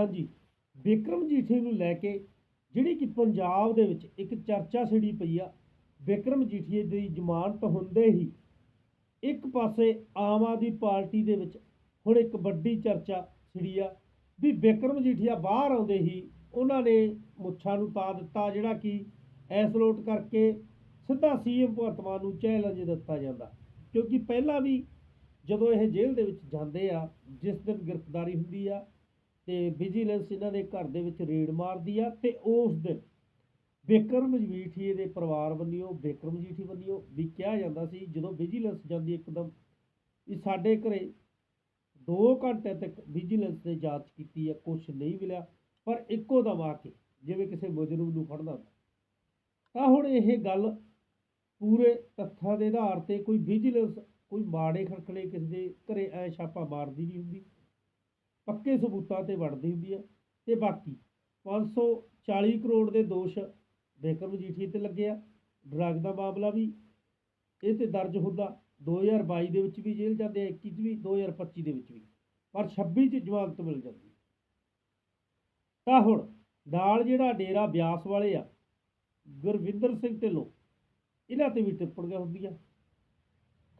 ਹਾਂਜੀ। ਵਿਕਰਮ ਜੀਠੀ ਨੂੰ ਲੈ ਕੇ ਜਿਹੜੀ ਕਿ ਪੰਜਾਬ ਦੇ ਵਿੱਚ ਇੱਕ ਚਰਚਾ ਛਿੜੀ ਪਈ ਆ, ਵਿਕਰਮ ਜੀਠੀ ਦੀ ਜ਼ਮਾਨਤ ਹੁੰਦੇ ਹੀ ਇੱਕ ਪਾਸੇ ਆਮ ਆਦਮੀ ਪਾਰਟੀ ਦੇ ਵਿੱਚ ਹੁਣ ਇੱਕ ਵੱਡੀ ਚਰਚਾ ਛਿੜੀ ਆ ਵੀ ਵਿਕਰਮ ਜੀਠੀਆ ਬਾਹਰ ਆਉਂਦੇ ਹੀ ਉਹਨਾਂ ਨੇ ਮੁੱਛਾਂ ਨੂੰ ਤਾ ਦਿੱਤਾ ਜਿਹੜਾ ਕਿ ਐਸਲੋਟ ਕਰਕੇ ਸਿੱਧਾ ਸੀਐਮ ਭਗਵੰਤ ਮਾਨ ਨੂੰ ਚੈਲੰਜ ਦਿੱਤਾ ਜਾਂਦਾ। ਕਿਉਂਕਿ ਪਹਿਲਾਂ ਵੀ ਜਦੋਂ ਇਹ ਜੇਲ੍ਹ ਦੇ ਵਿੱਚ ਜਾਂਦੇ ਆ, ਜਿਸ ਦਿਨ ਗ੍ਰਿਫਤਾਰੀ ਹੁੰਦੀ ਆ ਤੇ ਵਿਜੀਲੈਂਸ ਇਹਨਾਂ ਦੇ ਘਰ ਦੇ ਵਿੱਚ ਰੇਡ ਮਾਰਦੀ ਆ ਤੇ ਉਸ ਦਿਨ ਬਿਕਰਮ ਜੀਠੀਏ ਦੇ ਪਰਿਵਾਰ ਵੱਲੋਂ ਬਿਕਰਮ ਜੀਠੀ ਵੱਲੋਂ ਵੀ ਕਿਹਾ ਜਾਂਦਾ ਸੀ, ਜਦੋਂ ਵਿਜੀਲੈਂਸ ਜਾਂਦੀ ਇੱਕਦਮ, ਵੀ ਸਾਡੇ ਘਰੇ 2 ਘੰਟੇ ਤੱਕ ਵਿਜੀਲੈਂਸ ਨੇ ਜਾਂਚ ਕੀਤੀ ਆ ਕੁਝ ਨਹੀਂ ਮਿਲਿਆ, ਪਰ ਇੱਕੋ ਦਮ ਆ ਕੇ ਜਿਵੇਂ ਕਿਸੇ ਮੁਜਰਮ ਨੂੰ ਫੜਨਾ ਤਾਂ ਹੁਣ ਇਹ ਗੱਲ ਪੂਰੇ ਤੱਥਾਂ ਦੇ ਆਧਾਰ ਤੇ ਕੋਈ ਵਿਜੀਲੈਂਸ ਕੋਈ ਮਾੜੇ ਖੜਕਲੇ ਕਿਸੇ ਦੇ ਘਰੇ ਐ ਛਾਪਾ ਮਾਰਦੀ ਨਹੀਂ ਹੁੰਦੀ। ਪੱਕੇ ਸਬੂਤਾਂ ਤੇ ਵੜਦੀ ਹੁੰਦੀ ਹੈ। ਤੇ ਬਾਕੀ 540 ਕਰੋੜ ਦੇ ਦੋਸ਼ ਵਿਕਰਮ ਜੀਠੀ ਤੇ ਲੱਗੇ ਆ। ਡਰੱਗ ਦਾ ਮਾਮਲਾ ਵੀ ਇਹ ਤੇ ਦਰਜ ਹੁੰਦਾ 2022 ਦੇ ਵਿੱਚ ਵੀ ਜੇਲ੍ਹ ਜਾਂਦੇ ਆ 21 ਚ ਵੀ 2025 ਦੇ ਵਿੱਚ ਵੀ। ਪਰ 26 ਚ ਜਮਾਨਤ ਮਿਲ ਜਾਂਦੀ ਹੈ। ਤਾਂ ਹੁਣ ਨਾਲ ਜਿਹੜਾ ਡੇਰਾ ਬਿਆਸ ਵਾਲੇ ਆ, ਗੁਰਵਿੰਦਰ ਸਿੰਘ ਢਿੱਲੋਂ, ਇਹਨਾਂ ਤੇ ਵੀ ਟਿੱਪਣੀਆਂ ਹੁੰਦੀਆਂ।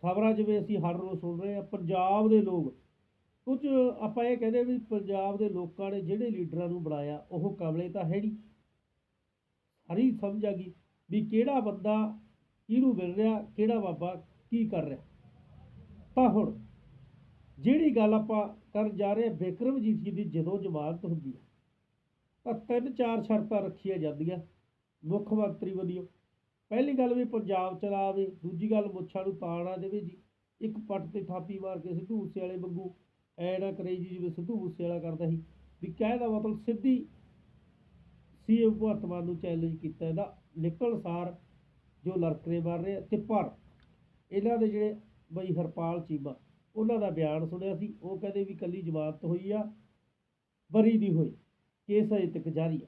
ਖਬਰਾਂ ਜਿਵੇਂ ਅਸੀਂ ਹਰ ਰੋਜ਼ ਸੁਣ ਰਹੇ ਆ ਪੰਜਾਬ ਦੇ ਲੋਕ ਕੁਝ ਆਪਾਂ ਇਹ ਕਹਿੰਦੇ ਵੀ ਪੰਜਾਬ ਦੇ ਲੋਕਾਂ ਨੇ ਜਿਹੜੇ ਲੀਡਰਾਂ ਨੂੰ ਬਣਾਇਆ, ਉਹ ਕਮਲੇ ਤਾਂ ਹੈ ਨਹੀਂ। ਹਰੀ ਸਮਝ ਆ ਗਈ ਵੀ ਕਿਹੜਾ ਬੰਦਾ ਕਿਹਨੂੰ ਮਿਲ ਰਿਹਾ, ਕਿਹੜਾ ਬਾਬਾ ਕੀ ਕਰ ਰਿਹਾ। ਤਾਂ ਹੁਣ ਜਿਹੜੀ ਗੱਲ ਆਪਾਂ ਕਰਨ ਜਾ ਰਹੇ ਹਾਂ ਵਿਕਰਮ ਜੀਠੀ ਦੀ ਜਦੋਂ ਜ਼ਮਾਨਤ ਹੁੰਦੀ ਹੈ, ਤਾਂ ਤਿੰਨ ਚਾਰ ਸ਼ਰਤਾਂ ਰੱਖੀਆਂ ਜਾਂਦੀਆਂ ਮੁੱਖ ਮੰਤਰੀ ਵੱਲੋਂ। ਪਹਿਲੀ ਗੱਲ ਵੀ ਪੰਜਾਬ ਚਲਾਵੇ ਦੂਜੀ ਗੱਲ ਮੁੱਛਾਂ ਨੂੰ ਤਾਣਾ ਦੇਵੇ ਜੀ। ਇੱਕ ਪੱਟ ਤੇ ਥਾਪੀ ਮਾਰ ਕੇ ਸਿੱਧੂ ਮੂਸੇ ਵਾਲੇ ਵਾਂਗੂ ਐ ਨਾ ਕਰੇ ਜੀ ਜਿਵੇਂ ਸਿੱਧੂ ਮੂਸੇ ਵਾਲਾ ਕਰਦਾ ਸੀ, ਵੀ ਕਹਿ ਦਾ ਮਤਲਬ ਸਿੱਧੀ ਸੀਐਮ ਭਗਵੰਤ ਮਾਨ ਨੂੰ ਚੈਲੰਜ ਕੀਤਾ ਇਹਦਾ, ਨਿਕਲ ਸਾਰ ਜੋ ਲੜਕਰੇ ਮਾਰ ਰਹੇ ਆ, ਤੇ ਪਰ ਇਹਨਾਂ ਦੇ ਜਿਹੜੇ ਬਈ ਹਰਪਾਲ ਚੀਮਾ, ਉਹਨਾਂ ਦਾ ਬਿਆਨ ਸੁਣਿਆ ਸੀ, ਉਹ ਕਹਿੰਦੇ ਵੀ ਕੱਲੀ ਜ਼ਮਾਨਤ ਹੋਈ ਆ, ਬਰੀ ਨਹੀਂ ਹੋਈ, ਕੇਸ ਅਜੇ ਤੱਕ ਜਾਰੀ ਆ।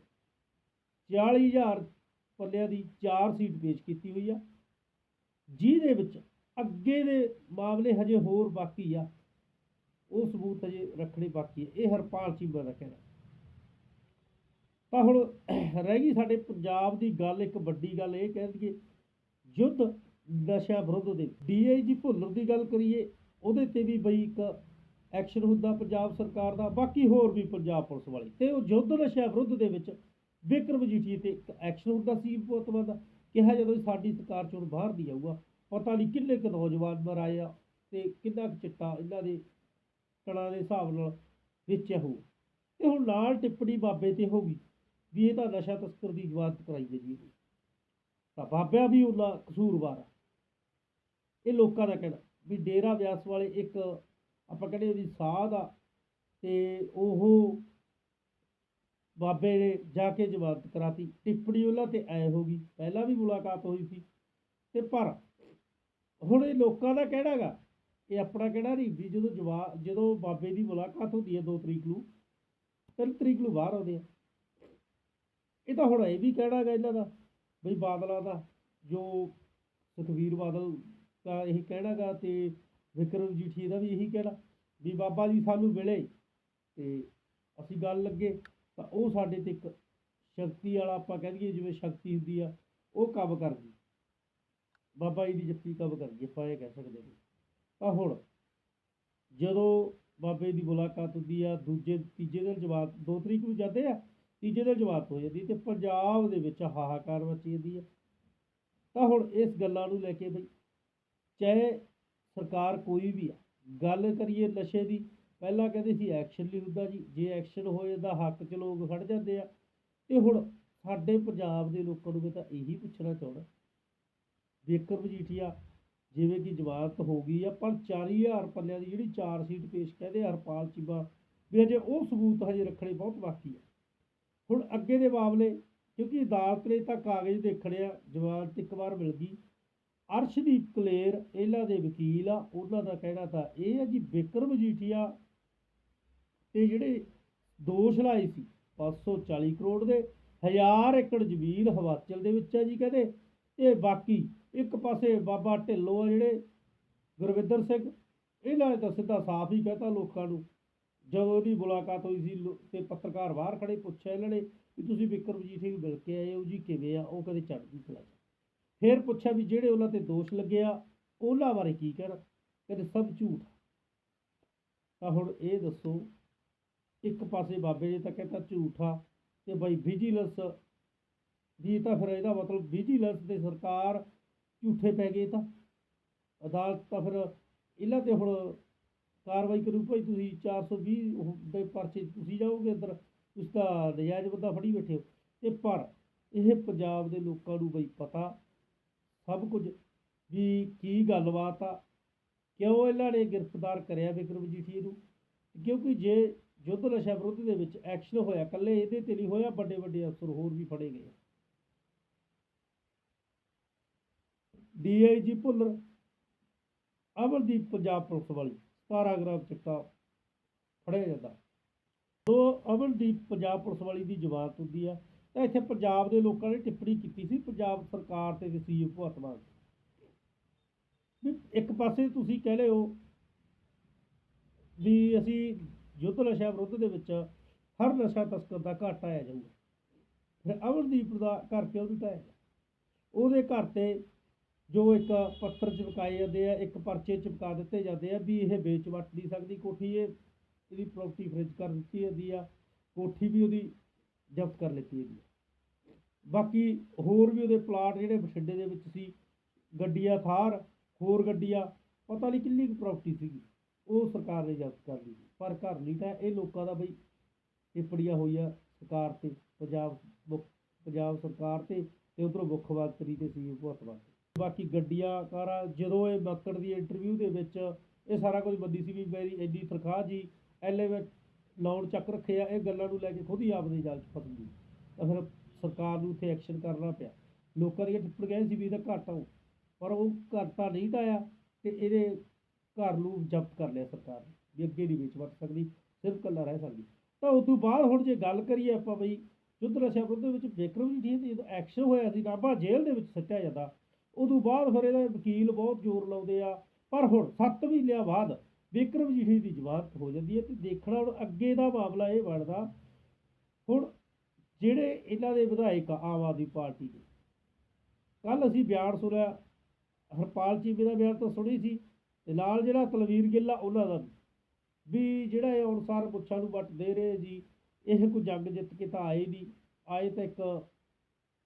40000 ਪੱਲਿਆਂ ਦੀ 4 ਸੀਟ ਪੇਸ਼ ਕੀਤੀ ਹੋਈ ਆ, ਜਿਹਦੇ ਵਿੱਚ ਅੱਗੇ ਦੇ ਮਾਮਲੇ ਹਜੇ ਹੋਰ ਬਾਕੀ ਆ ਉਹ ਸਬੂਤ ਅਜੇ ਰੱਖਣੇ ਬਾਕੀ ਹੈ। ਇਹ ਹਰਪਾਲ ਚੀਮਾ ਦਾ ਕਹਿਣਾ। ਤਾਂ ਹੁਣ ਰਹਿ ਗਈ ਸਾਡੇ ਪੰਜਾਬ ਦੀ ਗੱਲ, ਇੱਕ ਵੱਡੀ ਗੱਲ ਇਹ ਕਹਿ ਦਈਏ, ਯੁੱਧ ਨਸ਼ਾ ਵਿਰੁੱਧ ਦੇ। ਡੀਆਈਜੀ ਭੁੱਲਰ ਦੀ ਗੱਲ ਕਰੀਏ, ਉਹਦੇ ਤੇ ਵੀ ਬਈ ਇੱਕ ਐਕਸ਼ਨ ਹੁੰਦਾ ਪੰਜਾਬ ਸਰਕਾਰ ਦਾ, ਬਾਕੀ ਹੋਰ ਵੀ ਪੰਜਾਬ ਪੁਲਿਸ ਵਾਲੀ। ਤੇ ਉਹ ਯੁੱਧ ਨਸ਼ਾ ਵਿਰੁੱਧ ਦੇ ਵਿੱਚ ਵਿਕਰਮ ਜੀਠੀ ਤੇ ਇੱਕ ਐਕਸ਼ਨ ਹੁੰਦਾ ਸੀ ਪੁੱਤਵਾ ਦਾ, ਕਿਹਾ ਜਦੋਂ ਸਾਡੀ ਸਰਕਾਰ ਚੋਂ ਬਾਹਰ ਦੀ ਆਊਗਾ, ਪਤਾ ਨਹੀਂ ਕਿੰਨੇ ਕੁ ਨੌਜਵਾਨ ਮਰਾਏ ਆ ਤੇ ਕਿੰਨਾ ਕੁ ਚਿੱਟਾ ਇਹਨਾਂ ਦੇ ਕਣਾ ਦੇ ਹਿਸਾਬ ਨਾਲ ਵੇਚਿਆ ਹੋਊ। ਤੇ ਹੁਣ ਨਾਲ ਟਿੱਪਣੀ ਬਾਬੇ ਤੇ ਹੋ ਗਈ ਵੀ ਇਹ ਤਾਂ ਨਸ਼ਾ ਤਸਕਰ ਦੀ ਜਵਾਨਤ ਕਰਾਈ ਹੈ ਜੀ ਤਾਂ ਬਾਬਿਆਂ ਵੀ ਉਹਨਾਂ ਕਸੂਰਵਾਰ ਆ। ਇਹ ਲੋਕਾਂ ਦਾ ਕਹਿਣਾ ਵੀ ਡੇਰਾ ਵਿਆਸ ਵਾਲੇ ਇੱਕ ਆਪਾਂ ਕਹਿੰਦੇ ਉਹਦੀ ਸਾਧ ਆ ਤੇ ਉਹ ਬਾਬੇ ਨੇ ਜਾ ਕੇ ਜਵਾਨਤ ਕਰਾਤੀ। ਟਿੱਪਣੀ ਉਹਨਾਂ ਤੇ ਐ ਹੋ ਗਈ। ਪਹਿਲਾਂ ਵੀ ਮੁਲਾਕਾਤ ਹੋਈ ਸੀ ਤੇ ਪਰ ਹੁਣ ਇਹ ਲੋਕਾਂ ਦਾ ਕਹਿਣਾਗਾ ਇਹ ਆਪਣਾ ਕਹਿਣਾ ਨਹੀਂ ਵੀ ਜਦੋਂ ਜਵਾ, ਜਦੋਂ ਬਾਬੇ ਦੀ ਮੁਲਾਕਾਤ ਹੁੰਦੀ ਹੈ 2 ਤਰੀਕ ਨੂੰ, ਤਿੰਨ ਤਰੀਕ ਨੂੰ ਬਾਹਰ ਆਉਂਦੇ ਆ। ਇਹ ਤਾਂ ਹੁਣ ਇਹ ਵੀ ਕਹਿਣਾ ਗਾ ਇਹਨਾਂ ਦਾ, ਬਈ ਬਾਦਲਾਂ ਦਾ, ਜੋ ਸੁਖਵੀਰ ਬਾਦਲ ਦਾ ਇਹ ਕਹਿਣਾ ਗਾ ਤੇ ਵਿਕਰਮ ਜੀਠੀ ਦਾ ਵੀ ਇਹੀ ਕਹਿਣਾ, ਵੀ ਬਾਬਾ ਜੀ ਸਾਨੂੰ ਮਿਲੇ ਤੇ ਅਸੀਂ ਗੱਲ ਲੱਗੇ, ਤਾਂ ਉਹ ਸਾਡੇ ਤੇ ਇੱਕ ਸ਼ਕਤੀ ਵਾਲਾ ਆਪਾਂ ਕਹਿ ਦਈਏ, ਜਿਵੇਂ ਸ਼ਕਤੀ ਹੁੰਦੀ ਆ, ਉਹ ਕੰਮ ਕਰਦੀ। ਬਾਬਾ ਜੀ ਦੀ ਜੱਫੀ ਕੰਮ ਕਰਦੀ, ਆਪਾਂ ਇਹ ਕਹਿ ਸਕਦੇ ਹਾਂ। ਤਾਂ ਹੁਣ ਜਦੋਂ ਬਾਬੇ ਦੀ ਮੁਲਾਕਾਤ ਹੁੰਦੀ ਆ, ਦੂਜੇ, ਤੀਜੇ ਦਿਨ ਜਵਾਬ ਦੋ ਤਰੀਕ ਨੂੰ ਜਾਂਦੇ ਆ, ਤੀਜੇ ਦਿਨ ਜਵਾਬ ਹੋ ਜਾਂਦੀ ਤੇ ਪੰਜਾਬ ਦੇ ਵਿੱਚ ਹਾਹਾਕਾਰ ਮਚੀ ਜਾਂਦੀ ਆ। ਤਾਂ ਹੁਣ ਇਸ ਗੱਲਾਂ ਨੂੰ ਲੈ ਕੇ ਬਈ ਚਾਹੇ ਸਰਕਾਰ ਕੋਈ ਵੀ ਆ, ਗੱਲ ਕਰੀਏ ਨਸ਼ੇ ਦੀ, ਪਹਿਲਾਂ ਕਹਿੰਦੇ ਸੀ ਐਕਸ਼ਨ ਨਹੀਂ ਹੁੰਦਾ ਜੀ, ਜੇ ਐਕਸ਼ਨ ਹੋਏ ਤਾਂ ਹੱਕ 'ਚ ਲੋਕ ਖੜ ਜਾਂਦੇ ਆ। ਤੇ ਹੁਣ ਸਾਡੇ ਪੰਜਾਬ ਦੇ ਲੋਕਾਂ ਨੂੰ ਮੈਂ ਤਾਂ ਇਹੀ ਪੁੱਛਣਾ ਚਾਹੁੰਦਾ ਵਿਕਰਮ ਮਜੀਠੀਆ ਜਿਵੇਂ ਕਿ ਜਵਾਨਤ ਹੋ ਗਈ ਆ, ਪਰ 4000 ਪੱਲਿਆਂ ਦੀ ਜਿਹੜੀ 4 ਸੀਟ ਪੇਸ਼ ਕਹਦੇ ਹਰਪਾਲ ਚੀਬਾ, ਵੀ ਅਜੇ ਉਹ ਸਬੂਤ ਹਜੇ ਰੱਖਣੇ ਬਹੁਤ ਬਾਕੀ ਆ। ਹੁਣ ਅੱਗੇ ਦੇ ਮਾਮਲੇ, ਕਿਉਂਕਿ ਅਦਾਲਤ ਨੇ ਤਾਂ ਕਾਗਜ਼ ਦੇਖਣੇ ਆ ਜਵਾਨਤ ਇੱਕ ਵਾਰ ਮਿਲ ਗਈ। ਅਰਸ਼ਦੀਪ ਕਲੇਰ, ਇਹਨਾਂ ਦੇ ਵਕੀਲ ਆ, ਉਹਨਾਂ ਦਾ ਕਹਿਣਾ ਤਾਂ ਇਹ ਆ ਜੀ ਬਿਕਰਮ ਮਜੀਠੀਆ ਤੇ ਜਿਹੜੇ ਦੋਸ਼ ਲਾਏ ਸੀ 540 ਕਰੋੜ ਦੇ 1000 ਏਕੜ ਜ਼ਮੀਨ ਹਿਮਾਚਲ ਦੇ ਵਿੱਚ ਆ ਜੀ ਕਹਿੰਦੇ। ਤੇ ਬਾਕੀ ਇੱਕ ਪਾਸੇ ਬਾਬਾ ਢਿੱਲੋਂ ਆ ਜਿਹੜੇ, ਗੁਰਵਿੰਦਰ ਸਿੰਘ, ਇਹਨਾਂ ਨੇ ਤਾਂ ਸਿੱਧਾ ਸਾਫ਼ ਹੀ ਕਹਤਾ ਲੋਕਾਂ ਨੂੰ, ਜਦੋਂ ਉਹਦੀ ਮੁਲਾਕਾਤ ਹੋਈ ਸੀ, ਲੋ- ਤੇ ਪੱਤਰਕਾਰ ਬਾਹਰ ਖੜੇ ਪੁੱਛਿਆ ਇਹਨਾਂ ਨੇ ਵੀ ਤੁਸੀਂ ਵਿਕਰਮ ਸਿੰਘ ਮਿਲ ਕੇ ਆਏ ਹੋ ਜੀ, ਕਿਵੇਂ ਆ? ਉਹ ਕਦੇ ਚੜ੍ਹਦੀ ਕਲਾ 'ਚ ਫਿਰ ਪੁੱਛਿਆ ਵੀ ਜਿਹੜੇ ਉਹਨਾਂ ਤੇ ਦੋਸ਼ ਲੱਗੇ ਆ, ਉਹਨਾਂ ਬਾਰੇ ਕੀ ਕਹਿਣਾ? ਕਹਿੰਦੇ ਸਭ ਝੂਠ ਆ। ਤਾਂ ਹੁਣ ਇਹ ਦੱਸੋ, ਇੱਕ ਪਾਸੇ ਬਾਬੇ ਜੀ ਤਾਂ ਕਹਿੰਦਾ ਝੂਠ ਆ, ਤੇ ਬਈ ਵਿਜੀਲੈਂਸ ਦੀ ਤਾਂ ਫਿਰ ਇਹਦਾ ਮਤਲਬ ਵਿਜੀਲੈਂਸ ਤੇ ਸਰਕਾਰ ਝੂਠੇ ਪੈ ਗਏ ਤਾਂ। ਅਦਾਲਤ ਤਾਂ ਫਿਰ ਇਹਨਾਂ ਤੇ ਹੁਣ ਕਾਰਵਾਈ ਕਰੂ, ਭਾਈ ਤੁਸੀਂ 420 ਉਹ ਦੇ ਪਰਚੇ ਤੁਸੀਂ ਜਾਓਗੇ ਅੰਦਰ, ਤੁਸੀਂ ਤਾਂ ਨਜਾਇਜ਼ ਬੰਦਾ ਫੜੀ ਬੈਠੇ ਹੋ। ਤੇ ਪਰ ਇਹ ਪੰਜਾਬ ਦੇ ਲੋਕਾਂ ਨੂੰ ਬਈ ਪਤਾ ਸਭ ਕੁਝ ਵੀ ਕੀ ਗੱਲਬਾਤ ਆ, ਕਿਉਂ ਇਹਨਾਂ ਨੇ ਗ੍ਰਿਫਤਾਰ ਕਰਿਆ ਵਿਕਰਮ ਜੀਠੀ ਨੂੰ? ਕਿਉਂਕਿ ਜੇ ਯੁੱਧ ਨਸ਼ਾ ਵਿਰੋਧੀ ਦੇ ਵਿੱਚ ਐਕਸ਼ਨ ਹੋਇਆ ਕੱਲੇ ਇਹਦੇ ਤੇ ਨਹੀਂ ਹੋਇਆ ਵੱਡੇ ਵੱਡੇ ਅਫਸਰ ਹੋਰ ਵੀ ਫੜੇ ਗਏ ਡੀਆਈਜੀ ਭੁੱਲਰ ਅਮਰਦੀਪ ਪੰਜਾਬ ਪੁਲਿਸ ਵਾਲੀ 17 ਗ੍ਰਾਮ ਚਿੱਟਾ ਫੜਿਆ ਜਾਂਦਾ। ਸੋ ਅਮਰਦੀਪ ਪੰਜਾਬ ਪੁਲਿਸ ਵਾਲੀ ਦੀ ਜਮਾਨਤ ਹੁੰਦੀ ਆ। ਤਾਂ ਇੱਥੇ ਪੰਜਾਬ ਦੇ ਲੋਕਾਂ ਨੇ ਟਿੱਪਣੀ ਕੀਤੀ ਸੀ, ਪੰਜਾਬ ਸਰਕਾਰ ਤੇ ਸੀਐਮ ਭਗਵੰਤ ਮਾਨ ਵੀ ਇੱਕ ਪਾਸੇ ਤੁਸੀਂ ਕਹਿ ਰਹੇ ਵੀ ਅਸੀਂ ਯੁੱਧ ਨਸ਼ਾ ਵਿਰੁੱਧ ਦੇ ਵਿੱਚ ਹਰ ਨਸ਼ਾ ਤਸਕਰ ਦਾ ਘਾਟਾ ਆਇਆ ਜਾਊਗਾ। ਫਿਰ ਅਮਰਦੀਪ ਦਾ ਘਰ ਕਿਉਂ ਨਹੀਂ ਢਾਇਆ ਉਹਦੇ ਘਰ ਤੇ ਜੋ ਇੱਕ ਪੱਤਰ ਚਿਪਕਾਏ ਜਾਂਦੇ ਆ, ਇੱਕ ਪਰਚੇ ਚਿਪਕਾ ਦਿੱਤੇ ਜਾਂਦੇ ਆ ਵੀ ਇਹ ਵੇਚ ਵੱਟ ਨਹੀਂ ਸਕਦੀ ਕੋਠੀ, ਇਹ ਇਹਦੀ ਪ੍ਰਾਪਰਟੀ ਫ੍ਰਿਜ ਕਰ ਦਿੱਤੀ ਜਾਂਦੀ ਆ, ਕੋਠੀ ਵੀ ਉਹਦੀ ਜ਼ਬਤ ਕਰ ਲਿੱਤੀ ਜਾਂਦੀ ਆ। ਬਾਕੀ ਹੋਰ ਵੀ ਉਹਦੇ ਪਲਾਟ ਜਿਹੜੇ ਬਠਿੰਡੇ ਦੇ ਵਿੱਚ ਸੀ, ਗੱਡੀਆਂ ਥਾਰ, ਹੋਰ ਗੱਡੀਆਂ, ਪਤਾ ਨਹੀਂ ਕਿੰਨੀ ਕੁ ਪ੍ਰਾਪਰਟੀ ਸੀਗੀ, ਉਹ ਸਰਕਾਰ ਨੇ ਜ਼ਬਤ ਕਰ ਲਈ ਪਰ ਘਰ ਨਹੀਂ ਤਾਂ ਇਹ ਲੋਕਾਂ ਦਾ ਬਈ ਟਿੱਪਣੀਆਂ ਹੋਈਆਂ ਸਰਕਾਰ ਤੇ, ਪੰਜਾਬ ਮੁੱਖ, ਪੰਜਾਬ ਸਰਕਾਰ ਤੇ ਤੇ ਉਧਰੋਂ ਮੁੱਖ ਮੰਤਰੀ ਤੇ ਸੀ ਭਗਵੰਤ ਮਾਨ ਬਾਕੀ ਗੱਡੀਆਂ, ਕਾਰਾਂ, ਜਦੋਂ ਇਹ ਮੱਕੜ ਦੀ ਇੰਟਰਵਿਊ ਦੇ ਵਿੱਚ ਇਹ ਸਾਰਾ ਕੁਝ ਬੰਦੀ ਸੀ ਵੀ ਮੇਰੀ ਇੰਨੀ ਤਨਖਾਹ ਜੀ ਐਲੇ ਵਿੱਚ ਲਾਉਣ ਚੱਕ ਰੱਖੇ ਆ, ਇਹ ਗੱਲਾਂ ਨੂੰ ਲੈ ਕੇ ਖੁਦ ਹੀ ਆਪਦੇ ਜਾਲ 'ਚ ਫਸ ਗਈ। ਤਾਂ ਫਿਰ ਸਰਕਾਰ ਨੂੰ ਉੱਥੇ ਐਕਸ਼ਨ ਕਰਨਾ ਪਿਆ। ਲੋਕਾਂ ਦੀਆਂ ਟਿੱਪਣ ਗਏ ਸੀ ਵੀ ਇਹਦਾ ਘਾਟਾ ਹੋ ਪਰ ਉਹ ਘਾਟਾ ਨਹੀਂ ਢਾਇਆ ਤੇ ਇਹਦੇ ਘਰ ਨੂੰ ਜ਼ਬਤ ਕਰ ਲਿਆ ਸਰਕਾਰ ਨੇ, ਵੀ ਅੱਗੇ ਨਹੀਂ ਵਿੱਚ ਵਟ ਸਕਦੀ, ਸਿਰਫ ਕੱਲਾ ਰਹਿ ਸਕਦੀ। ਤਾਂ ਉਸ ਤੋਂ ਬਾਅਦ ਹੁਣ ਜੇ ਗੱਲ ਕਰੀਏ ਆਪਾਂ ਬਈ ਯੁੱਧ ਨਸ਼ਾ ਵਿਰੁੱਧ ਵਿੱਚ ਵਿਕਰਮ ਜੀ ਠੀਕ ਜਦੋਂ ਐਕਸ਼ਨ ਹੋਇਆ ਸੀ, ਨਾਭਾ ਜੇਲ੍ਹ ਦੇ ਵਿੱਚ ਸੱਟਿਆ ਜਾਂਦਾ ਉਦੋਂ ਬਾਅਦ ਫਿਰ ਇਹਦੇ ਵਕੀਲ ਬਹੁਤ ਜ਼ੋਰ ਲਾਉਂਦੇ ਆ। ਪਰ ਹੁਣ 7 ਮਹੀਨਿਆਂ ਬਾਅਦ ਵਿਕਰਮ ਜੀ ਦੀ ਜ਼ਮਾਨਤ ਹੋ ਜਾਂਦੀ ਹੈ ਤੇ ਦੇਖਣਾ ਹੁਣ ਅੱਗੇ ਦਾ ਮਾਮਲਾ ਇਹ ਬਣਦਾ। ਹੁਣ ਜਿਹੜੇ ਇਹਨਾਂ ਦੇ ਵਿਧਾਇਕ ਆਮ ਆਦਮੀ ਪਾਰਟੀ ਦੇ। ਕੱਲ ਅਸੀਂ ਬਿਆਨ ਸੁਣਿਆ, ਹਰਪਾਲ ਚੀਮੇ ਦਾ ਬਿਆਨ ਤਾਂ ਸੁਣੀ ਸੀ ਤੇ ਨਾਲ ਜਿਹੜਾ ਤਲਵੀਰ ਗਿੱਲਾ ਉਹਨਾਂ ਦਾ ਵੀ। ਜਿਹੜਾ ਇਹ ਅਨੁਸਾਰ ਪੁੱਛਾਂ ਨੂੰ ਵੱਟ ਦੇ ਰਹੇ ਜੀ, ਇਹ ਕੋਈ ਜੰਗ ਜਿੱਤ ਕੇ ਤਾਂ ਆਏ ਨਹੀਂ। ਆਏ ਤਾਂ ਇੱਕ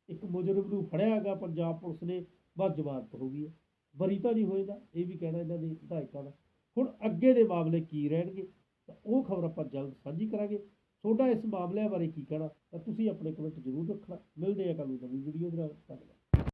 ਇੱਕ ਮੁਜਰਮ ਨੂੰ ਫੜਿਆ ਹੈਗਾ, ਪੰਜਾਬ ਪੁਲਿਸ ਨੇ। ਬਸ ਜ਼ਮਾਨਤ ਹੋ ਗਈ ਹੈ ਬਰੀ ਤਾਂ ਨਹੀਂ ਹੋਏਗਾ, ਇਹ ਵੀ ਕਹਿਣਾ ਇਹਨਾਂ ਦੇ ਵਿਧਾਇਕਾਂ ਦਾ। ਹੁਣ ਅੱਗੇ ਦੇ ਮਾਮਲੇ ਕੀ ਰਹਿਣਗੇ, ਤਾਂ ਉਹ ਖਬਰ ਆਪਾਂ ਜਲਦ ਸਾਂਝੀ ਕਰਾਂਗੇ। ਤੁਹਾਡਾ ਇਸ ਮਾਮਲਿਆਂ ਬਾਰੇ ਕੀ ਕਹਿਣਾ, ਤਾਂ ਤੁਸੀਂ ਆਪਣੇ ਕਮੈਂਟ ਜ਼ਰੂਰ ਰੱਖਣਾ। ਮਿਲਦੇ ਆ ਕੱਲ੍ਹ ਨੂੰ ਨਵੀਂ ਵੀਡੀਓ ਦੇ ਨਾਲ। ਧੰਨਵਾਦ।